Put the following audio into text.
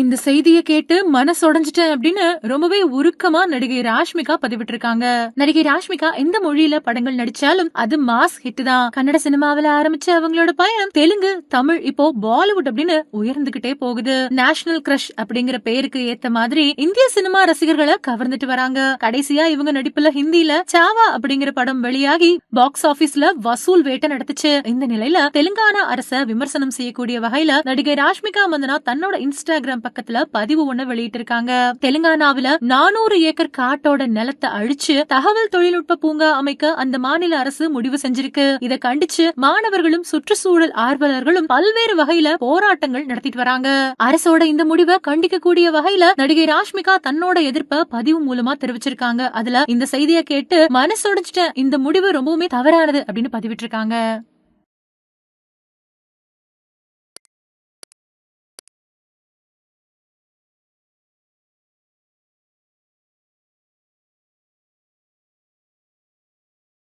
இந்த செய்தியை கேட்டு மனசு உடஞ்சிட்டேன் அப்படின்னு ரொம்பவே உருக்கமா நடிகை ராஷ்மிகா பதிவிட்டிருக்காங்க. நடிகை ராஷ்மிகா எந்த மொழியில படங்கள் நடிச்சாலும் அது மாஸ் ஹிட் தான். கன்னட சினிமாவில ஆரம்பிச்ச அவங்களோட பயணம் தெலுங்கு தமிழ் இப்போ பாலிவுட் அப்படின்னு உயர்ந்துகிட்டே போகுது. நேஷனல் கிரஷ் அப்படிங்கிற பேருக்கு ஏத்த மாதிரி இந்திய சினிமா ரசிகர்களை கவர்ந்துட்டு வராங்க. கடைசியா இவங்க நடிப்புல ஹிந்தில சாவா அப்படிங்கிற படம் வெளியாகி பாக்ஸ் ஆபீஸ்ல வசூல் வேட்டை நடத்துச்சு. இந்த நிலையில தெலுங்கானா அரச விமர்சனம் செய்யக்கூடிய வகையில நடிகை ராஷ்மிகா மந்தனா தன்னோட இன்ஸ்டாகிராம் பக்கத்துல பதிவு ஒண்ணு வெளியிட்டிருக்காங்க. தெலுங்கானாவில நானூறு ஏக்கர் காட்டோட நிலத்தை அழிச்சு தகவல் தொழில்நுட்ப பூங்கா அமைக்க அந்த மாநில அரசு முடிவு செஞ்சிருக்கு. இதை கண்டிச்சு மாணவர்களும் சுற்றுச்சூழல் ஆர்வலர்களும் பல்வேறு வகையில போராட்டங்கள் நடத்திட்டு வராங்க. அரசோட இந்த முடிவை கண்டிக்க கூடிய வகையில நடிகை ராஷ்மிகா தன்னோட எதிர்ப்ப பதிவு மூலமா தெரிவிச்சிருக்காங்க. அதுல இந்த செய்தியை கேட்டு மனசுடைச்சிட்ட இந்த முடிவு ரொம்பவுமே தவறானது அப்படின்னு பதிவிட்டிருக்காங்க.